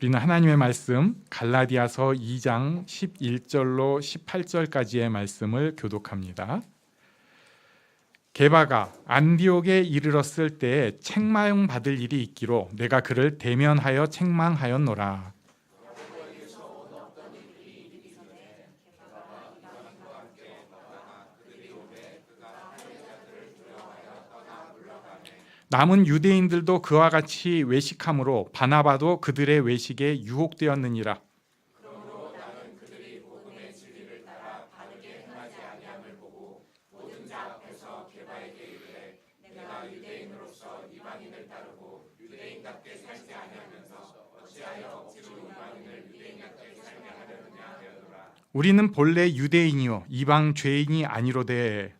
우리는 하나님의 말씀 갈라디아서 2장 11절로 18절까지의 말씀을 교독합니다. 게바가 안디옥에 이르렀을 때에 책망 받을 일이 있기로 내가 그를 대면하여 책망하였노라. 남은 유대인들도 그와 같이 외식함으로 바나바도 그들의 외식에 유혹되었느니라. 우리는 본래 유대인이요 이방 죄인이 아니로되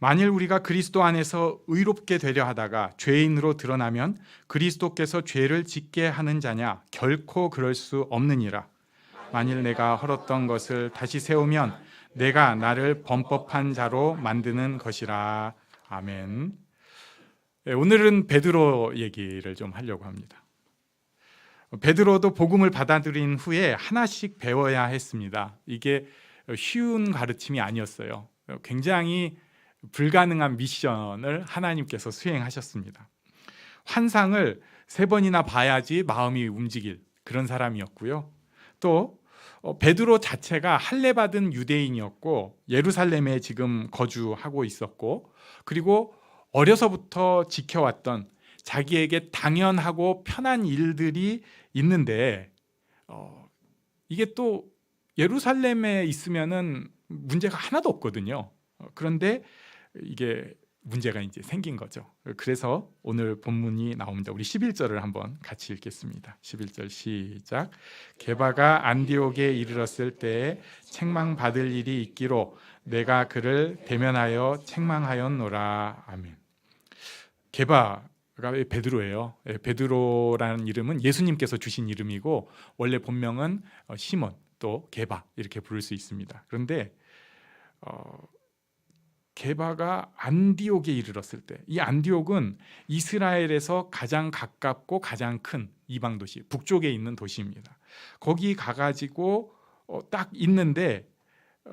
만일 우리가 그리스도 안에서 의롭게 되려 하다가 죄인으로 드러나면 그리스도께서 죄를 짓게 하는 자냐 결코 그럴 수 없느니라 만일 내가 헐었던 것을 다시 세우면 내가 나를 범법한 자로 만드는 것이라 아멘. 네, 오늘은 베드로 얘기를 좀 하려고 합니다. 베드로도 복음을 받아들인 후에 하나씩 배워야 했습니다. 이게 쉬운 가르침이 아니었어요. 굉장히 불가능한 미션을 하나님께서 수행하셨습니다. 환상을 세 번이나 봐야지 마음이 움직일 그런 사람이었고요. 또 어, 베드로 자체가 할례 받은 유대인이었고 예루살렘에 지금 거주하고 있었고 그리고 어려서부터 지켜왔던 자기에게 당연하고 편한 일들이 있는데 어, 이게 또 예루살렘에 있으면은 문제가 하나도 없거든요. 어, 그런데 이게 문제가 이제 생긴 거죠. 그래서 오늘 본문이 나옵니다. 우리 11절을 한번 같이 읽겠습니다. 11절 시작. 게바가 안디옥에 이르렀을 때에 책망 받을 일이 있기로 내가 그를 대면하여 책망하였노라. 아멘. 게바 가 베드로예요. 예, 베드로라는 이름은 예수님께서 주신 이름이고 원래 본명은 어, 시몬 또 게바 이렇게 부를 수 있습니다. 그런데 어, 게바가 안디옥에 이르렀을 때 이 안디옥은 이스라엘에서 가장 가깝고 가장 큰 이방 도시 북쪽에 있는 도시입니다. 거기 가가지고 어, 딱 있는데 어,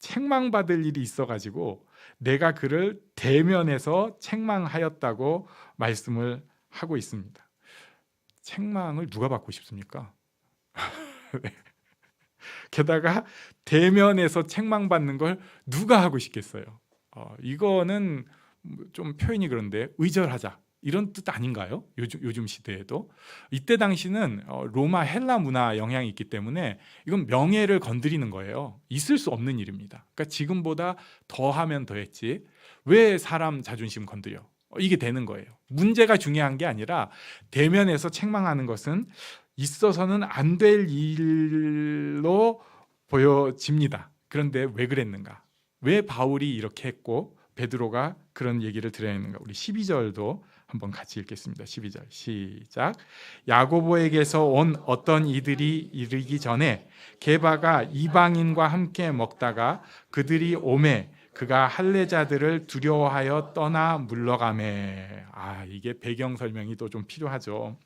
책망받을 일이 있어가지고 내가 그를 대면해서 책망하였다고 말씀을 하고 있습니다. 책망을 누가 받고 싶습니까? 네. 게다가 대면에서 책망받는 걸 누가 하고 싶겠어요? 어, 이거는 좀 표현이 그런데 의절하자 이런 뜻 아닌가요? 요즘, 요즘 시대에도 이때 당시는 어, 로마 헬라 문화 영향이 있기 때문에 이건 명예를 건드리는 거예요. 있을 수 없는 일입니다. 그러니까 지금보다 더 하면 더했지 왜 사람 자존심 건드려? 어, 이게 되는 거예요. 문제가 중요한 게 아니라 대면에서 책망하는 것은 있어서는 안 될 일로 보여집니다. 그런데 왜 그랬는가? 왜 바울이 이렇게 했고 베드로가 그런 얘기를 드려야 했는가? 우리 12절도 한번 같이 읽겠습니다. 12절 시작. 야고보에게서 온 어떤 이들이 이르기 전에 게바가 이방인과 함께 먹다가 그들이 오매 그가 할례자들을 두려워하여 떠나 물러가매. 아 이게 배경 설명이 또 좀 필요하죠.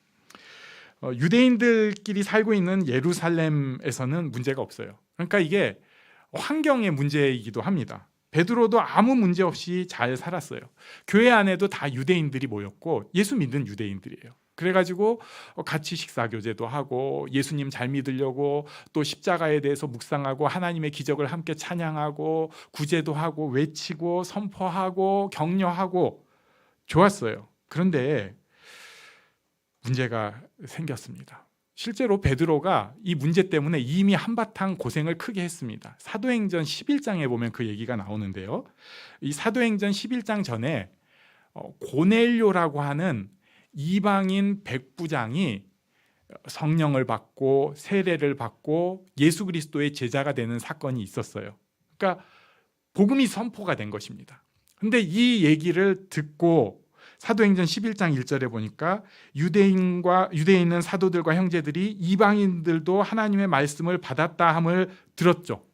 어, 유대인들끼리 살고 있는 예루살렘에서는 문제가 없어요. 그러니까 이게 환경의 문제이기도 합니다. 베드로도 아무 문제 없이 잘 살았어요. 교회 안에도 다 유대인들이 모였고 예수 믿는 유대인들이에요. 그래가지고 같이 식사 교제도 하고 예수님 잘 믿으려고 또 십자가에 대해서 묵상하고 하나님의 기적을 함께 찬양하고 구제도 하고 외치고 선포하고 격려하고 좋았어요. 그런데 문제가 생겼습니다. 실제로 베드로가 이 문제 때문에 이미 한바탕 고생을 크게 했습니다. 사도행전 11장에 보면 그 얘기가 나오는데요. 이 사도행전 11장 전에 어, 고넬료라고 하는 이방인 백부장이 성령을 받고 세례를 받고 예수 그리스도의 제자가 되는 사건이 있었어요. 그러니까 복음이 선포가 된 것입니다. 근데 이 얘기를 듣고 사도행전 11장 1절에 보니까 유대인과 있는 사도들과 형제들이 이방인들도 하나님의 말씀을 받았다 함을 들었죠.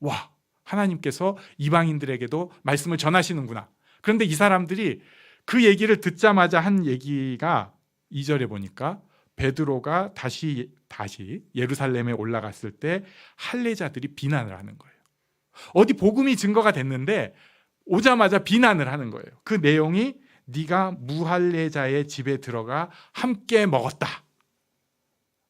와, 하나님께서 이방인들에게도 말씀을 전하시는구나. 그런데 이 사람들이 그 얘기를 듣자마자 한 얘기가 2절에 보니까 베드로가 다시 다시 예루살렘에 올라갔을 때 할례자들이 비난을 하는 거예요. 어디 복음이 증거가 됐는데 오자마자 비난을 하는 거예요. 그 내용이 네가 무할례자의 집에 들어가 함께 먹었다.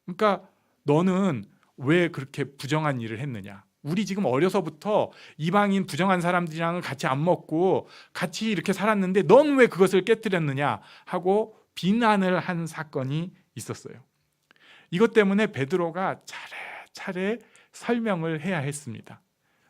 그러니까 너는 왜 그렇게 부정한 일을 했느냐? 우리 지금 어려서부터 이방인 부정한 사람들이랑 같이 안 먹고 같이 이렇게 살았는데 넌 왜 그것을 깨뜨렸느냐 하고 비난을 한 사건이 있었어요. 이것 때문에 베드로가 차례차례 설명을 해야 했습니다.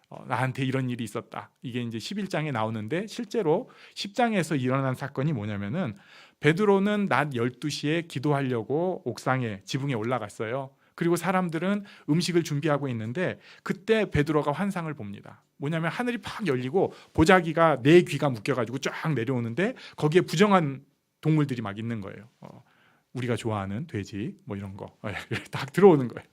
어, 나한테 이런 일이 있었다. 이게 이제 11장에 나오는데 실제로 10장에서 일어난 사건이 뭐냐면은 베드로는 낮 12시에 기도하려고 옥상에 지붕에 올라갔어요. 그리고 사람들은 음식을 준비하고 있는데 그때 베드로가 환상을 봅니다. 뭐냐면 하늘이 팍 열리고 보자기가 네 귀가 묶여 가지고 쫙 내려오는데 거기에 부정한 동물들이 막 있는 거예요. 어, 우리가 좋아하는 돼지 뭐 이런 거 딱 들어오는 거예요.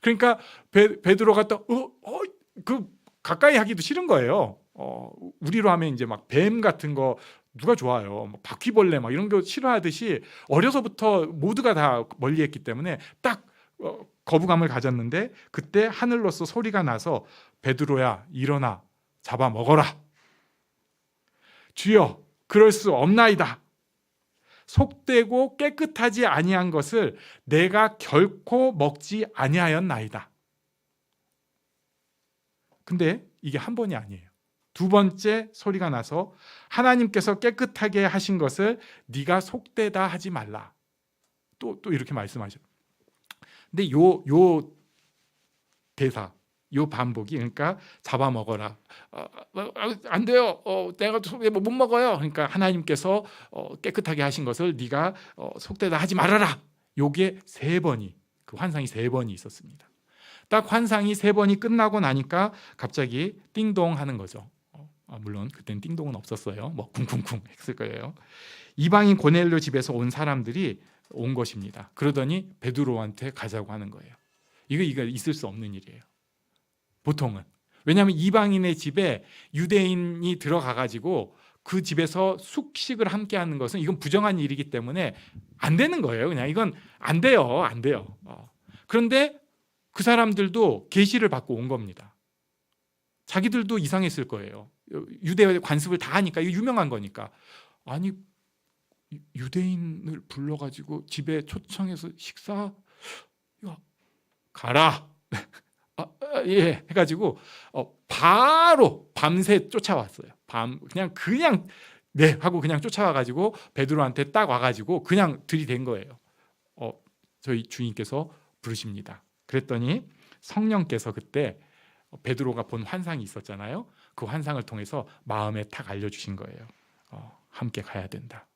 그러니까 베, 베드로가 또어그 가까이 하기도 싫은 거예요. 어, 우리로 하면 이제 막 뱀 같은 거 누가 좋아요? 뭐 바퀴벌레 막 이런 거 싫어하듯이 어려서부터 모두가 다 멀리했기 때문에 딱 어, 거부감을 가졌는데 그때 하늘로서 소리가 나서 베드로야 일어나 잡아 먹어라. 주여 그럴 수 없나이다. 속되고 깨끗하지 아니한 것을 내가 결코 먹지 아니하였나이다. 근데 이게 한 번이 아니에요. 두 번째 소리가 나서 하나님께서 깨끗하게 하신 것을 네가 속되다 하지 말라. 또 또 이렇게 말씀하셔. 근데 요 요 대사, 요 반복이 그러니까 잡아먹어라. 어, 어, 안 돼요. 어, 내가 속에 못 먹어요. 그러니까 하나님께서 어, 깨끗하게 하신 것을 네가 어, 속되다 하지 말아라. 요게 세 번이 그 환상이 세 번이 있었습니다. 딱 환상이 세 번이 끝나고 나니까 갑자기 띵동 하는 거죠. 어, 아, 물론 그땐 띵동은 없었어요. 뭐 쿵쿵쿵 했을 거예요. 이방인 고넬료 집에서 온 사람들이 온 것입니다. 그러더니 베드로한테 가자고 하는 거예요. 이거 이거 있을 수 없는 일이에요. 보통은 왜냐하면 이방인의 집에 유대인이 들어가 가지고 그 집에서 숙식을 함께 하는 것은 이건 부정한 일이기 때문에 안 되는 거예요. 그냥 이건 안 돼요. 안 돼요. 어. 그런데 그 사람들도 계시를 받고 온 겁니다. 자기들도 이상했을 거예요. 유대 관습을 다 하니까 이거 유명한 거니까. 아니 유대인을 불러가지고 집에 초청해서 식사 야, 가라. 아, 아, 예, 해가지고 어, 바로 밤새 쫓아왔어요. 밤 그냥 그냥 네 하고 그냥 쫓아와가지고 베드로한테 딱 와가지고 그냥 들이댄 거예요. 어, 저희 주인께서 부르십니다. 그랬더니 성령께서 그때 베드로가 본 환상이 있었잖아요. 그 환상을 통해서 마음에 탁 알려주신 거예요. 어, 함께 가야 된다.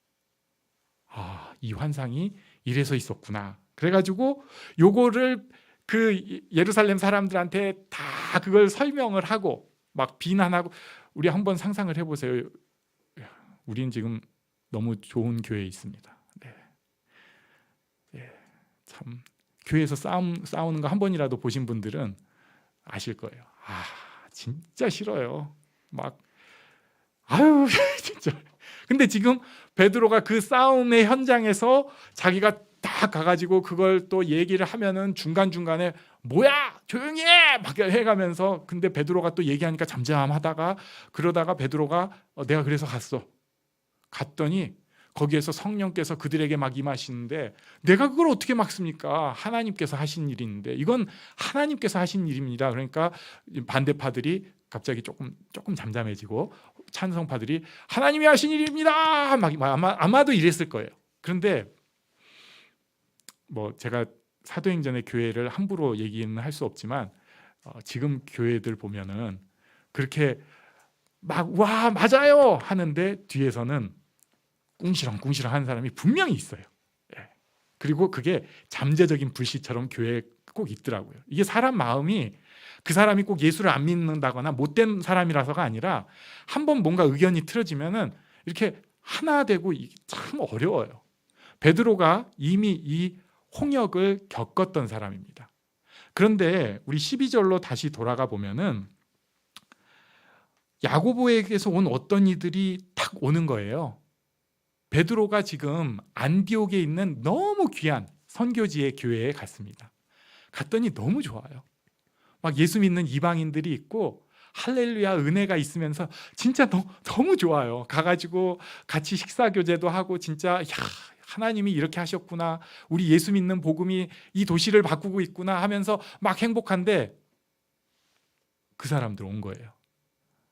아, 이 환상이 이래서 있었구나. 그래가지고 요거를 그 예루살렘 사람들한테 다 그걸 설명을 하고 막 비난하고 우리 한번 상상을 해보세요. 우리는 지금 너무 좋은 교회에 있습니다. 네. 네. 참 교회에서 싸움 싸우는 거 한 번이라도 보신 분들은 아실 거예요. 아 진짜 싫어요. 막 아유 진짜. 근데 지금 베드로가 그 싸움의 현장에서 자기가 딱 가가지고 그걸 또 얘기를 하면은 중간 중간에 뭐야 조용히 해 막 해가면서 근데 베드로가 또 얘기하니까 잠잠하다가 그러다가 베드로가 어, 내가 그래서 갔어. 갔더니 거기에서 성령께서 그들에게 막 임하시는데 내가 그걸 어떻게 막습니까? 하나님께서 하신 일인데 이건 하나님께서 하신 일입니다. 그러니까 반대파들이 갑자기 조금 조금 잠잠해지고 찬성파들이 하나님이 하신 일입니다. 막 아마 아마도 이랬을 거예요. 그런데 뭐 제가 사도행전의 교회를 함부로 얘기는 할 수 없지만 어, 지금 교회들 보면은 그렇게 막 와 맞아요 하는데 뒤에서는 꿍시렁꿍시렁 하는 사람이 분명히 있어요. 예. 그리고 그게 잠재적인 불씨처럼 교회에 꼭 있더라고요. 이게 사람 마음이 그 사람이 꼭 예수를 안 믿는다거나 못된 사람이라서가 아니라 한번 뭔가 의견이 틀어지면은 이렇게 하나 되고 참 어려워요. 베드로가 이미 이 홍역을 겪었던 사람입니다. 그런데 우리 12절로 다시 돌아가 보면은 야고보에게서 온 어떤 이들이 탁 오는 거예요. 베드로가 지금 안디옥에 있는 너무 귀한 선교지의 교회에 갔습니다. 갔더니 너무 좋아요. 막 예수 믿는 이방인들이 있고 할렐루야 은혜가 있으면서 진짜 너, 너무 좋아요. 가가지고 같이 식사 교제도 하고 진짜 야 하나님이 이렇게 하셨구나. 우리 예수 믿는 복음이 이 도시를 바꾸고 있구나 하면서 막 행복한데 그 사람들 온 거예요.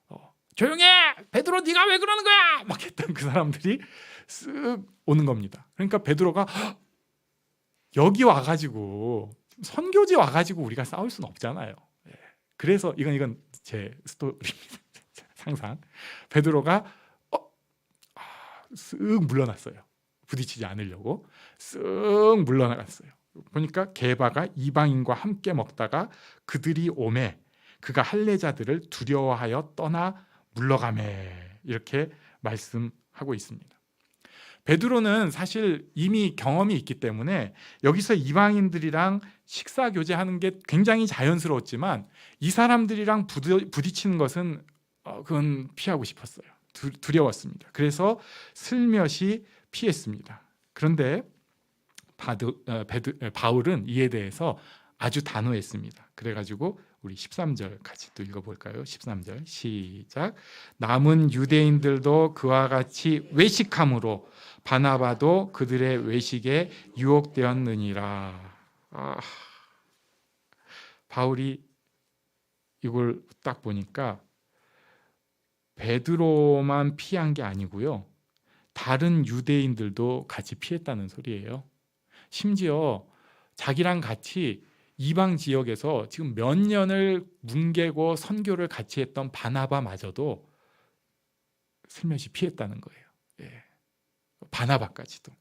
어, 조용해, 베드로 네가 왜 그러는 거야? 막 했던 그 사람들이 쓱 오는 겁니다. 그러니까 베드로가 "헉, 여기 와가지고 선교지 와가지고 우리가 싸울 수는 없잖아요. 예. 그래서 이건 이건 제 스토리입니다. 상상. 베드로가 어, 아, 쓱 물러났어요. 부딪히지 않으려고 쓱 물러나갔어요. 보니까 게바가 이방인과 함께 먹다가 그들이 오매 그가 할례자들을 두려워하여 떠나 물러가매 이렇게 말씀하고 있습니다. 베드로는 사실 이미 경험이 있기 때문에 여기서 이방인들이랑 식사 교제하는 게 굉장히 자연스러웠지만 이 사람들이랑 부딪- 부딪히는 것은 어, 그건 피하고 싶었어요. 두, 두려웠습니다. 그래서 슬며시 피했습니다. 그런데 바드, 어, 베드, 어, 바울은 이에 대해서 아주 단호했습니다. 그래가지고 우리 13절 같이 또 읽어볼까요? 13절 시작. 남은 유대인들도 그와 같이 외식함으로 바나바도 그들의 외식에 유혹되었느니라. 아, 바울이 이걸 딱 보니까 베드로만 피한 게 아니고요. 다른 유대인들도 같이 피했다는 소리예요. 심지어 자기랑 같이 이방 지역에서 지금 몇 년을 뭉개고 선교를 같이 했던 바나바마저도 슬며시 피했다는 거예요. 예. 바나바까지도.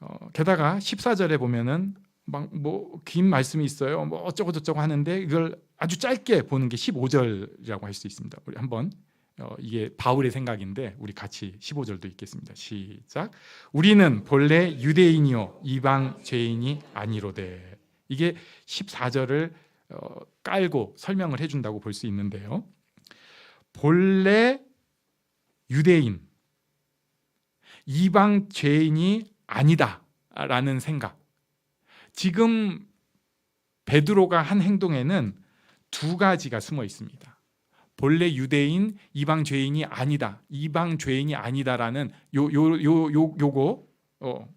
어, 게다가 14절에 보면은 막 뭐 긴 말씀이 있어요. 뭐 어쩌고 저쩌고 하는데 이걸 아주 짧게 보는 게 15절이라고 할 수 있습니다. 우리 한번 어, 이게 바울의 생각인데 우리 같이 15절도 읽겠습니다. 시작. 우리는 본래 유대인이요 이방 죄인이 아니로되. 이게 14절을 어, 깔고 설명을 해 준다고 볼 수 있는데요. 본래 유대인 이방 죄인이 아니다라는 생각. 지금 베드로가 한 행동에는 두 가지가 숨어 있습니다. 본래 유대인 이방 죄인이 아니다. 이방 죄인이 아니다라는 요 요 요 요 요거 어.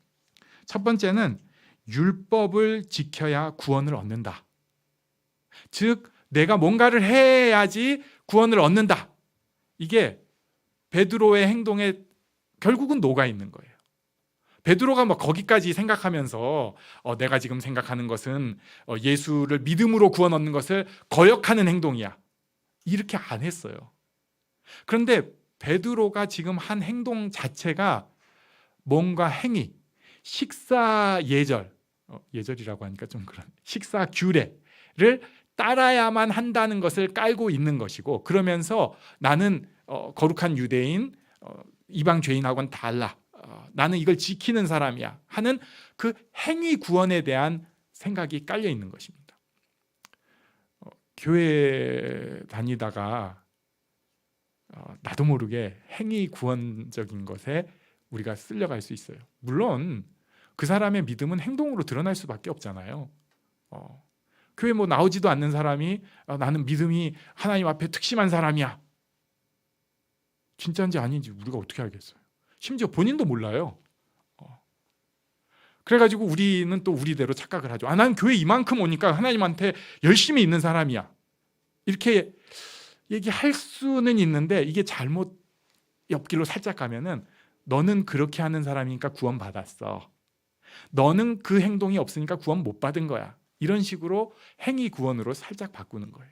첫 번째는 율법을 지켜야 구원을 얻는다. 즉 내가 뭔가를 해야지 구원을 얻는다. 이게 베드로의 행동에 결국은 녹아 있는 거예요. 베드로가 뭐 거기까지 생각하면서 어, 내가 지금 생각하는 것은 어, 예수를 믿음으로 구원 얻는 것을 거역하는 행동이야. 이렇게 안 했어요. 그런데 베드로가 지금 한 행동 자체가 뭔가 행위, 식사 예절, 어, 예절이라고 하니까 좀 그런 식사 규례를 따라야만 한다는 것을 깔고 있는 것이고 그러면서 나는 어, 거룩한 유대인, 어, 이방 죄인하고는 달라. 어, 나는 이걸 지키는 사람이야 하는 그 행위 구원에 대한 생각이 깔려 있는 것입니다. 어, 교회 다니다가 어, 나도 모르게 행위 구원적인 것에 우리가 쓸려갈 수 있어요. 물론 그 사람의 믿음은 행동으로 드러날 수밖에 없잖아요. 어, 교회 뭐 나오지도 않는 사람이 어, 나는 믿음이 하나님 앞에 특심한 사람이야. 진짜인지 아닌지 우리가 어떻게 알겠어요? 심지어 본인도 몰라요. 어. 그래가지고 우리는 또 우리대로 착각을 하죠. 아, 난 교회 이만큼 오니까 하나님한테 열심히 있는 사람이야. 이렇게 얘기할 수는 있는데 이게 잘못 옆길로 살짝 가면은 너는 그렇게 하는 사람이니까 구원 받았어. 너는 그 행동이 없으니까 구원 못 받은 거야. 이런 식으로 행위 구원으로 살짝 바꾸는 거예요.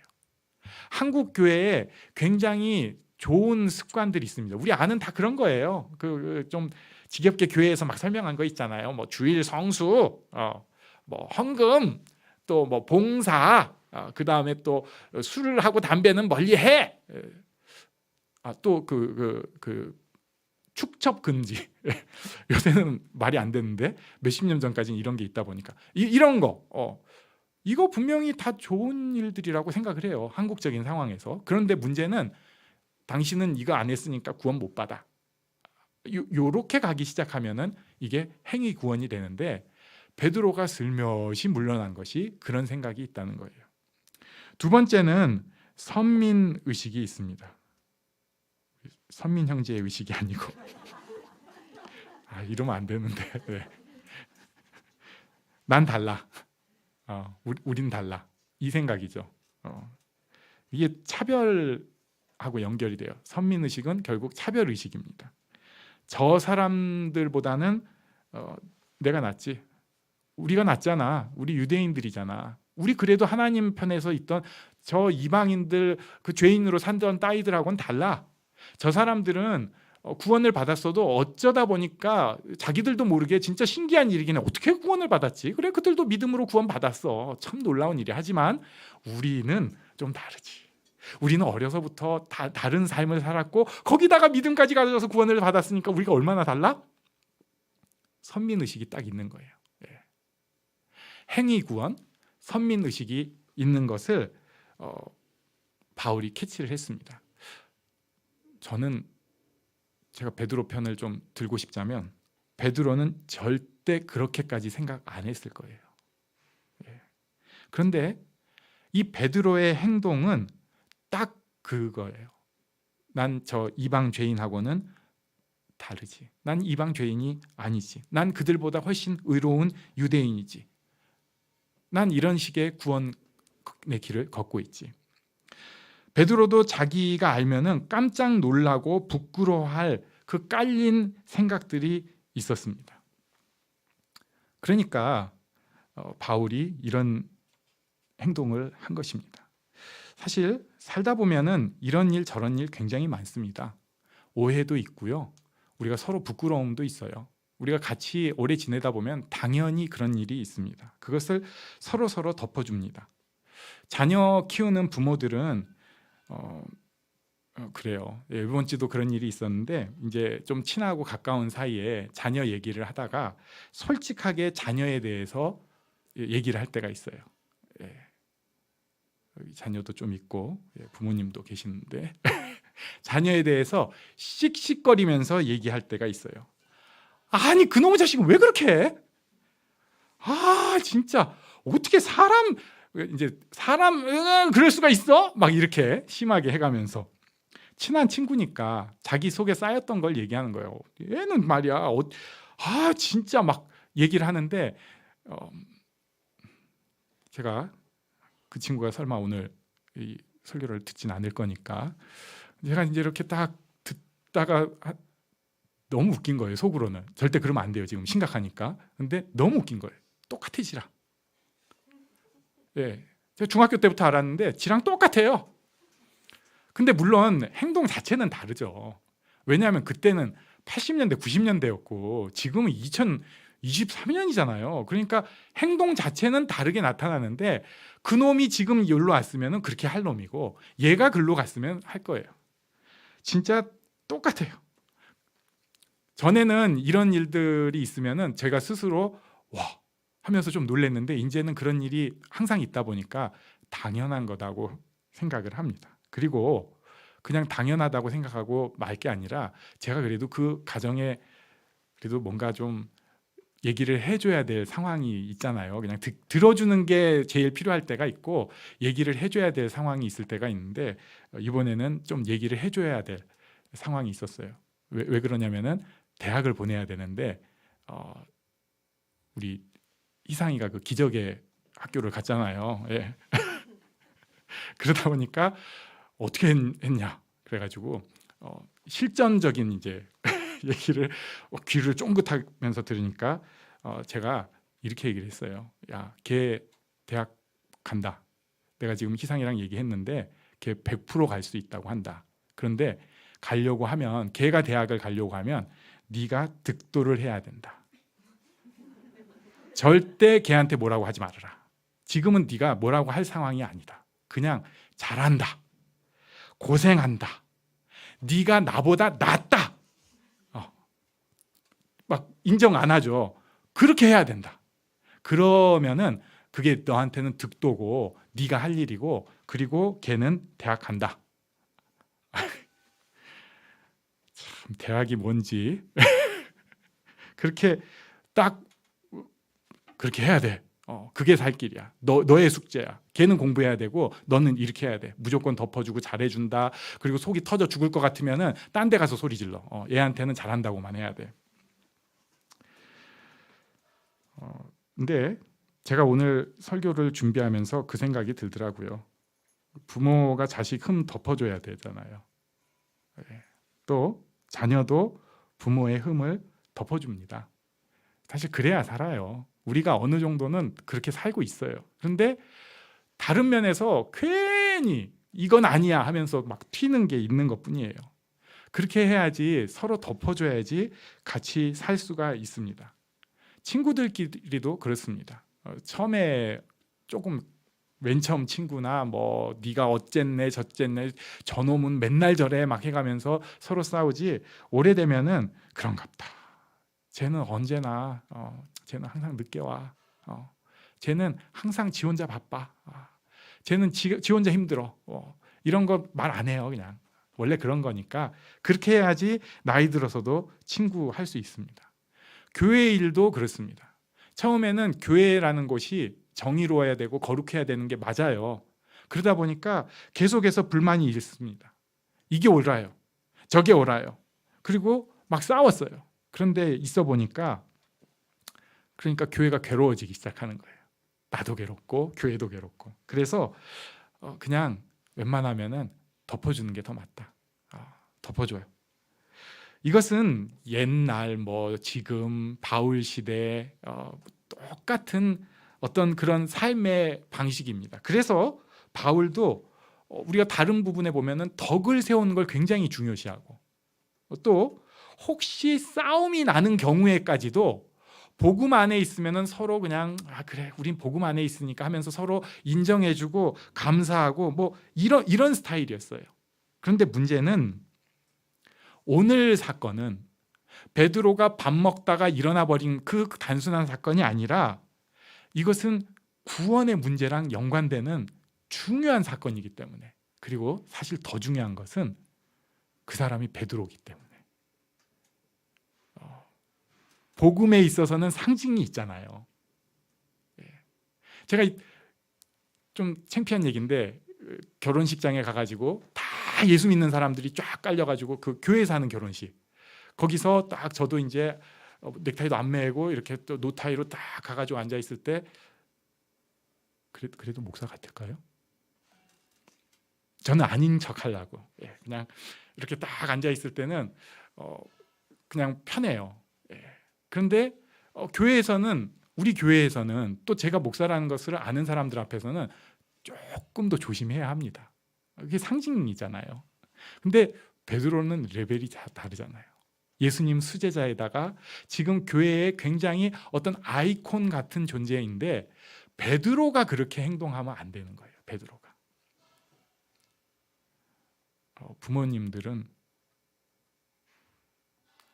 한국 교회에 굉장히 좋은 습관들이 있습니다. 우리 아는 다 그런 거예요. 그 좀 지겹게 교회에서 막 설명한 거 있잖아요. 뭐 주일 성수, 어, 뭐 헌금, 또 뭐 봉사, 어, 그 다음에 또 술을 하고 담배는 멀리 해. 아, 또그그그 축첩 금지. 요새는 말이 안 되는데 몇십 년 전까지는 이런 게 있다 보니까. 이, 이런 거. 어, 이거 분명히 다 좋은 일들이라고 생각을 해요. 한국적인 상황에서. 그런데 문제는 당신은 이거 안 했으니까 구원 못 받아 요, 요렇게 가기 시작하면은 이게 행위 구원이 되는데 베드로가 슬며시 물러난 것이 그런 생각이 있다는 거예요. 두 번째는 선민 의식이 있습니다. 선민 형제의 의식이 아니고. 아 이러면 안 되는데. 네. 난 달라. 어, 우리, 우린 달라. 이 생각이죠. 어. 이게 차별하고 연결이 돼요. 선민 의식은 결국 차별 의식입니다 저 사람들보다는 어, 내가 낫지 우리가 낫잖아 우리 유대인들이잖아 우리 그래도 하나님 편에서 있던 저 이방인들 그 죄인으로 산던 따위들하고는 달라 저 사람들은 어, 구원을 받았어도 어쩌다 보니까 자기들도 모르게 진짜 신기한 일이긴 해. 어떻게 구원을 받았지? 그래 그들도 믿음으로 구원 받았어. 참 놀라운 일이 하지만 우리는 좀 다르지. 우리는 어려서부터 다, 다른 삶을 살았고 거기다가 믿음까지 가져서 구원을 받았으니까 우리가 얼마나 달라? 선민 의식이 딱 있는 거예요. 예. 행위 구원, 선민 의식이 있는 것을 어, 바울이 캐치를 했습니다. 저는 제가 베드로 편을 좀 들고 싶자면 베드로는 절대 그렇게까지 생각 안 했을 거예요. 예. 그런데 이 베드로의 행동은 딱 그거예요. 난 저 이방 죄인하고는 다르지. 난 이방 죄인이 아니지. 난 그들보다 훨씬 의로운 유대인이지. 난 이런 식의 구원의 길을 걷고 있지. 베드로도 자기가 알면은 깜짝 놀라고 부끄러워할 그 깔린 생각들이 있었습니다. 그러니까 어, 바울이 이런 행동을 한 것입니다. 사실 살다 보면은 이런 일 저런 일 굉장히 많습니다. 오해도 있고요. 우리가 서로 부끄러움도 있어요. 우리가 같이 오래 지내다 보면 당연히 그런 일이 있습니다. 그것을 서로 서로 덮어줍니다. 자녀 키우는 부모들은 어, 어, 그래요. 예, 이번 주도 그런 일이 있었는데 이제 좀 친하고 가까운 사이에 자녀 얘기를 하다가 솔직하게 자녀에 대해서 예, 얘기를 할 때가 있어요. 자녀도 좀 있고 예, 부모님도 계시는데 자녀에 대해서 씩씩거리면서 얘기할 때가 있어요. 아니 그놈의 자식은 왜 그렇게 해? 아 진짜 어떻게 사람 이제 사람 은 그럴 수가 있어? 막 이렇게 심하게 해가면서 친한 친구니까 자기 속에 쌓였던 걸 얘기하는 거예요. 얘는 말이야, 어, 아 진짜 막 얘기를 하는데 어, 제가 그 친구가 설마 오늘 이 설교를 듣진 않을 거니까. 제가 이제 이렇게 딱 듣다가 너무 웃긴 거예요 속으로는. 절대 그러면 안 돼요 지금 심각하니까. 근데 너무 웃긴 거예요. 똑같으시라. 예, 제가 중학교 때부터 알았는데 지랑 똑같아요. 근데 물론 행동 자체는 다르죠. 왜냐하면 그때는 80년대, 90년대였고 지금은 2023년이잖아요. 그러니까 행동 자체는 다르게 나타나는데 그 놈이 지금 여기로 왔으면 그렇게 할 놈이고 얘가 글로 갔으면 할 거예요. 진짜 똑같아요. 전에는 이런 일들이 있으면은 제가 스스로 와 하면서 좀 놀랬는데 이제는 그런 일이 항상 있다 보니까 당연한 거다고 생각을 합니다. 그리고 그냥 당연하다고 생각하고 말 게 아니라 제가 그래도 그 가정에 그래도 뭔가 좀 얘기를 해줘야 될 상황이 있잖아요. 그냥 드, 들어주는 게 제일 필요할 때가 있고 얘기를 해줘야 될 상황이 있을 때가 있는데 이번에는 좀 얘기를 해줘야 될 상황이 있었어요. 왜, 왜 그러냐면은 대학을 보내야 되는데 어, 우리 이상이가 그 기적의 학교를 갔잖아요. 예. 그러다 보니까 어떻게 했 냐 그래가지고 어, 실전적인 이제 얘기를 어, 귀를 쫑긋하면서 들으니까 어, 제가 이렇게 얘기를 했어요. 야, 걔 대학 간다. 내가 지금 희상이랑 얘기했는데 걔 100%갈 수 있다고 한다. 그런데 가려고 하면 걔가 대학을 가려고 하면 네가 득도를 해야 된다. 절대 걔한테 뭐라고 하지 말아라. 지금은 네가 뭐라고 할 상황이 아니다. 그냥 잘한다. 고생한다. 네가 나보다 낫다. 어. 막 인정 안 하죠. 그렇게 해야 된다. 그러면은 그게 너한테는 득도고 네가 할 일이고 그리고 걔는 대학 간다. 참 대학이 뭔지 그렇게 딱 그렇게 해야 돼. 어, 그게 살 길이야. 너 너의 숙제야. 걔는 공부해야 되고 너는 이렇게 해야 돼. 무조건 덮어주고 잘해준다. 그리고 속이 터져 죽을 것 같으면은 딴 데 가서 소리 질러. 어, 얘한테는 잘한다고만 해야 돼. 어, 근데 제가 오늘 설교를 준비하면서 그 생각이 들더라고요. 부모가 자식 흠 덮어줘야 되잖아요. 예. 또 자녀도 부모의 흠을 덮어줍니다. 사실 그래야 살아요. 우리가 어느 정도는 그렇게 살고 있어요. 그런데 다른 면에서 괜히 이건 아니야 하면서 막 튀는 게 있는 것 뿐이에요. 그렇게 해야지 서로 덮어줘야지 같이 살 수가 있습니다. 친구들끼리도 그렇습니다. 어, 처음에 조금 맨 처음 친구나 뭐 네가 어쨌네 저쨌네 저놈은 맨날 저래 막 해가면서 서로 싸우지 오래되면은 그런갑다. 쟤는 언제나 어, 쟤는 항상 늦게 와. 어, 쟤는 항상 지 혼자 바빠. 아, 쟤는 지, 지 혼자 힘들어. 어, 이런 거 말 안 해요 그냥 원래 그런 거니까 그렇게 해야지 나이 들어서도 친구 할 수 있습니다. 교회 일도 그렇습니다. 처음에는 교회라는 곳이 정의로워야 되고 거룩해야 되는 게 맞아요. 그러다 보니까 계속해서 불만이 있습니다. 이게 옳아요. 저게 옳아요. 그리고 막 싸웠어요. 그런데 있어 보니까 그러니까 교회가 괴로워지기 시작하는 거예요. 나도 괴롭고 교회도 괴롭고. 그래서 어, 그냥 웬만하면은 덮어주는 게 더 맞다. 아, 덮어줘요. 이것은 옛날 뭐 지금 바울 시대 어, 똑같은 어떤 그런 삶의 방식입니다. 그래서 바울도 어, 우리가 다른 부분에 보면은 덕을 세우는 걸 굉장히 중요시하고 또 혹시 싸움이 나는 경우에까지도 복음 안에 있으면은 서로 그냥 아 그래 우린 복음 안에 있으니까 하면서 서로 인정해주고 감사하고 뭐 이런 이런 스타일이었어요. 그런데 문제는 오늘 사건은 베드로가 밥 먹다가 일어나 버린 그 단순한 사건이 아니라 이것은 구원의 문제랑 연관되는 중요한 사건이기 때문에 그리고 사실 더 중요한 것은 그 사람이 베드로기 때문에 어, 복음에 있어서는 상징이 있잖아요. 예. 제가 이- 좀 창피한 얘기인데 어, 결혼식장에 가가지고 다 예수 믿는 사람들이 쫙 깔려가지고 그 교회에서 하는 결혼식 거기서 딱 저도 이제 어, 넥타이도 안 매고 이렇게 또 노타이로 딱 가가지고 앉아 있을 때 그래, 그래도 목사 같을까요? 저는 아닌 척 하려고 예, 그냥 이렇게 딱 앉아 있을 때는 어, 그냥 편해요. 예. 그런데 어, 교회에서는 우리 교회에서는 또 제가 목사라는 것을 아는 사람들 앞에서는 조금 더 조심해야 합니다. 그게 상징이잖아요. 근데 베드로는 레벨이 다 다르잖아요. 예수님 수제자에다가 지금 교회에 굉장히 어떤 아이콘 같은 존재인데 베드로가 그렇게 행동하면 안 되는 거예요. 베드로가 어, 부모님들은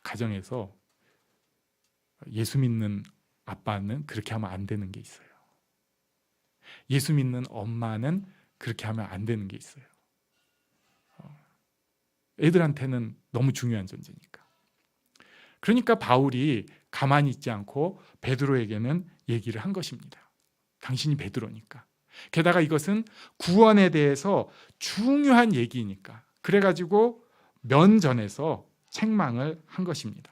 가정에서 예수 믿는 아빠는 그렇게 하면 안 되는 게 있어요. 예수 믿는 엄마는 그렇게 하면 안 되는 게 있어요. 어, 애들한테는 너무 중요한 존재니까. 그러니까 바울이 가만히 있지 않고 베드로에게는 얘기를 한 것입니다. 당신이 베드로니까. 게다가 이것은 구원에 대해서 중요한 얘기니까. 그래가지고 면전에서 책망을 한 것입니다.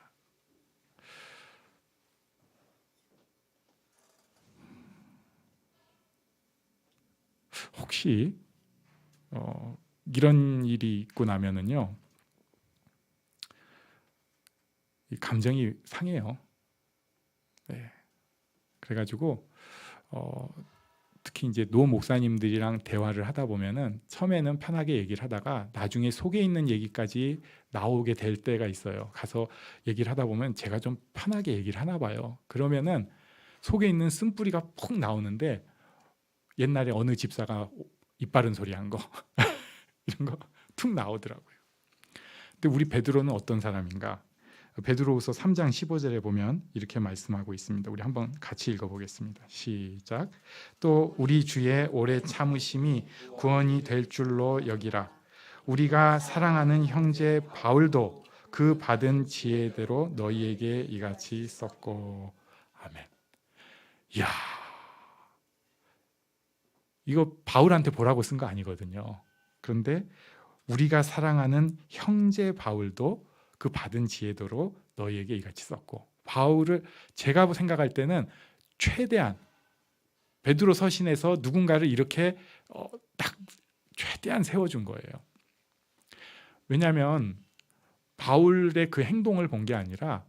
혹시 어, 이런 일이 있고 나면은요, 이 감정이 상해요. 네. 그래가지고 어, 특히 이제 노 목사님들이랑 대화를 하다 보면은 처음에는 편하게 얘기를 하다가 나중에 속에 있는 얘기까지 나오게 될 때가 있어요. 가서 얘기를 하다 보면 제가 좀 편하게 얘기를 하나 봐요. 그러면은 속에 있는 쓴뿌리가 폭 나오는데 옛날에 어느 집사가 입 바른 소리 한 거 이런 거 툭 나오더라고요. 근데 우리 베드로는 어떤 사람인가? 베드로후서 3장 15절에 보면 이렇게 말씀하고 있습니다. 우리 한번 같이 읽어 보겠습니다. 시작. 또 우리 주의 오래 참으심이 구원이 될 줄로 여기라. 우리가 사랑하는 형제 바울도 그 받은 지혜대로 너희에게 이같이 썼고 아멘. 이야. 이거 바울한테 보라고 쓴 거 아니거든요. 그런데 우리가 사랑하는 형제 바울도 그 받은 지혜도로 너희에게 이같이 썼고 바울을 제가 생각할 때는 최대한 베드로 서신에서 누군가를 이렇게 어, 딱 최대한 세워준 거예요. 왜냐하면 바울의 그 행동을 본 게 아니라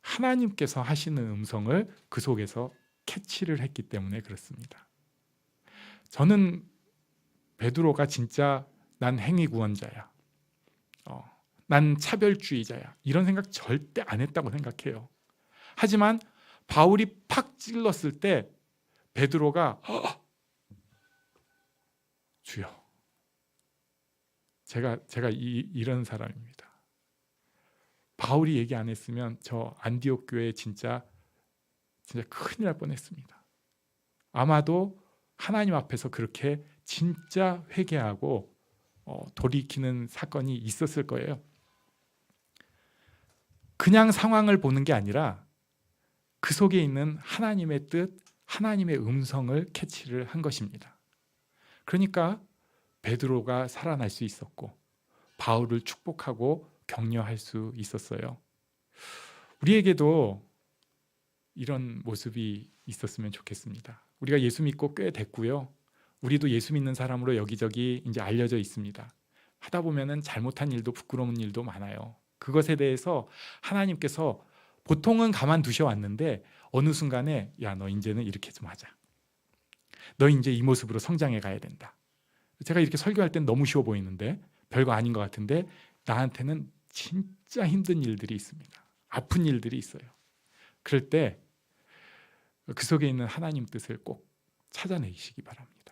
하나님께서 하시는 음성을 그 속에서 캐치를 했기 때문에 그렇습니다. 저는 베드로가 진짜 난 행위 구원자야. 어, 난 차별주의자야. 이런 생각 절대 안 했다고 생각해요. 하지만 바울이 팍 찔렀을 때 베드로가 "허! 주여 제가 제가 이, 이런 사람입니다. 바울이 얘기 안 했으면 저 안디옥 교회 진짜 진짜 큰일 날 뻔했습니다. 아마도 하나님 앞에서 그렇게 진짜 회개하고 어, 돌이키는 사건이 있었을 거예요. 그냥 상황을 보는 게 아니라 그 속에 있는 하나님의 뜻, 하나님의 음성을 캐치를 한 것입니다. 그러니까 베드로가 살아날 수 있었고 바울을 축복하고 격려할 수 있었어요. 우리에게도 이런 모습이 있었으면 좋겠습니다. 우리가 예수 믿고 꽤 됐고요. 우리도 예수 믿는 사람으로 여기저기 이제 알려져 있습니다. 하다 보면은 잘못한 일도 부끄러운 일도 많아요. 그것에 대해서 하나님께서 보통은 가만 두셔 왔는데 어느 순간에 야 너 이제는 이렇게 좀 하자. 너 이제 이 모습으로 성장해 가야 된다. 제가 이렇게 설교할 땐 너무 쉬워 보이는데 별거 아닌 것 같은데 나한테는 진짜 힘든 일들이 있습니다. 아픈 일들이 있어요. 그럴 때 그 속에 있는 하나님 뜻을 꼭 찾아내시기 바랍니다.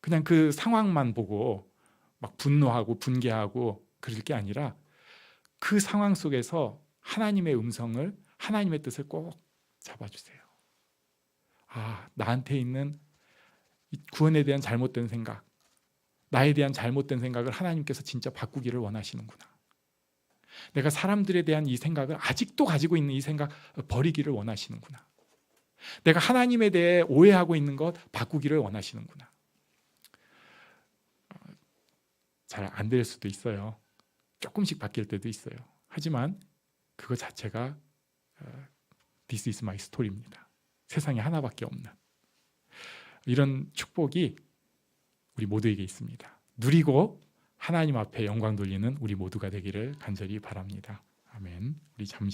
그냥 그 상황만 보고 막 분노하고 분개하고 그럴 게 아니라 그 상황 속에서 하나님의 음성을 하나님의 뜻을 꼭 잡아주세요. 아 나한테 있는 이 구원에 대한 잘못된 생각, 나에 대한 잘못된 생각을 하나님께서 진짜 바꾸기를 원하시는구나. 내가 사람들에 대한 이 생각을 아직도 가지고 있는 이 생각 버리기를 원하시는구나. 내가 하나님에 대해 오해하고 있는 것 바꾸기를 원하시는구나. 잘 안 될 수도 있어요. 조금씩 바뀔 때도 있어요. 하지만 그거 자체가 어, This is my story입니다. 세상에 하나밖에 없는 이런 축복이 우리 모두에게 있습니다. 누리고 하나님 앞에 영광 돌리는 우리 모두가 되기를 간절히 바랍니다. 아멘. 우리 잠시